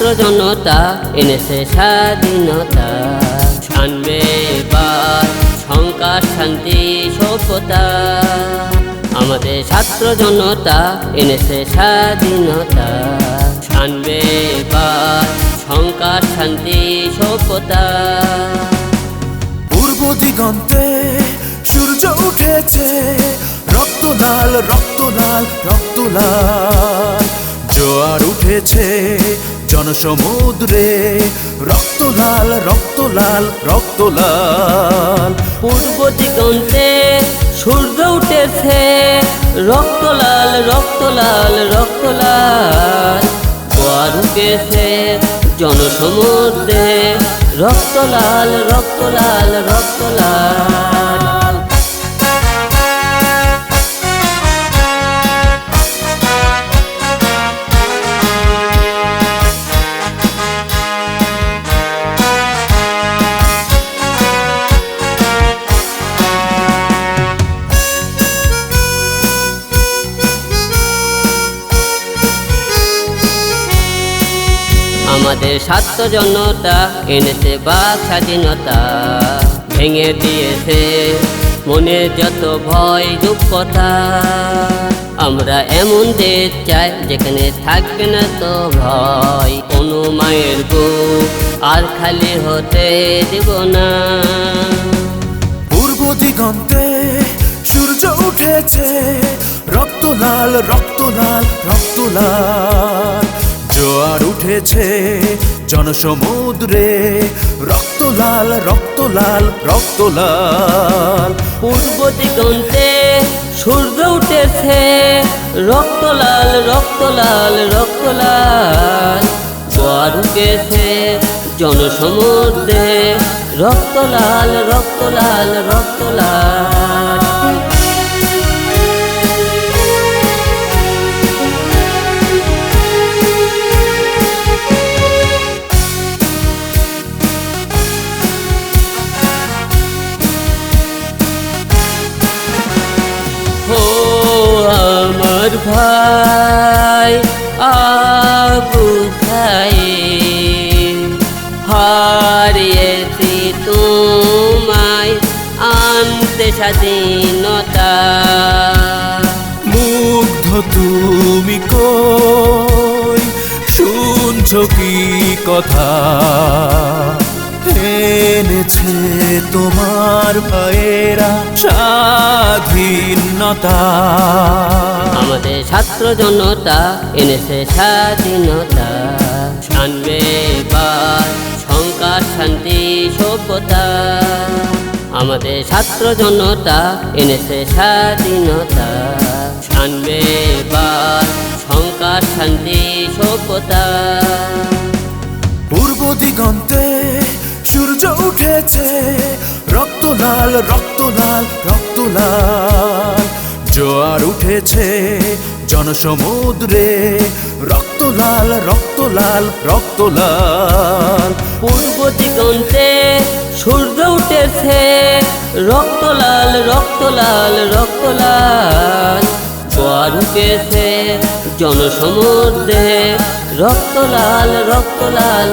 ছাত্র জনতা, এনেছে স্বাধীনতা। আনবে এবার সংকার, শান্তি, সভ্যতা। আমাদের ছাত্র জনতা, এনেছে স্বাধীনতা। আনবে এবার সংকার, শান্তি, সভ্যতা। পূর্ব দিগন্তে সূর্য উঠেছে রক্ত লাল রক্ত লাল রক্ত লাল জোয়ার উঠেছে জনসমুদ্রে রক্ত লাল রক্ত লাল রক্ত লাল পূর্ব দিগন্তে সূর্য উঠেছে রক্ত লাল রক্ত লাল রক্ত লাল জোয়ার উঠেছে জনসমুদ্রে রক্ত লাল রক্ত লাল রক্ত লাল আমাদের স্বার্থ জনতা এনেছে বাক স্বাধীনতা, ভেঙে দিয়েছে মনে যত ভয় রূপকথা আমরা এমন দেশ চাই যেখানে থাকবে না তো ভয়, কোনো মায়ের বুক আর খালি হতে দেব না। পূর্ব দিগন্তে সূর্য উঠেছে রক্ত লাল রক্ত লাল রক্ত লাল জোয়ার উঠেছে জনসমুদ্রে। রক্ত লাল রক্ত লাল রক্ত লাল। পূর্ব দিগন্তে সূর্য উঠেছে। রক্ত লাল রক্ত লাল রক্ত লাল। জোয়ার উঠেছে জনসমুদ্রে। রক্ত লাল রক্ত লাল রক্ত লাল। ভাই আবু হারিয়েছি তোমায় আনতে স্বাধীনতা। মুগ্ধ তুমি কই? শুনছ কি কথা? এনেছে তোমার ভাইয়েরা স্বাধীনতা। আমাদের ছাত্র জনতা এনেছে স্বাধীনতা। আনবে এবার সংকার শান্তি সভ্যতা। আমাদের ছাত্র জনতা এনেছে স্বাধীনতা। আনবে এবার সংকার শান্তি সভ্যতা। পূর্ব দিগন্তে সূর্য উঠেছে। রক্ত লাল রক্ত লাল রক্ত লাল। জোয়ার উঠেছে জনসমুদ্রে। রক্ত লাল রক্ত লাল রক্ত লাল। পূর্ব দিগন্তে সূর্য উঠেছে। রক্ত লাল রক্ত লাল রক্ত লাল। জোয়ার উঠেছে জনসমুদ্রে। রক্ত লাল রক্ত লাল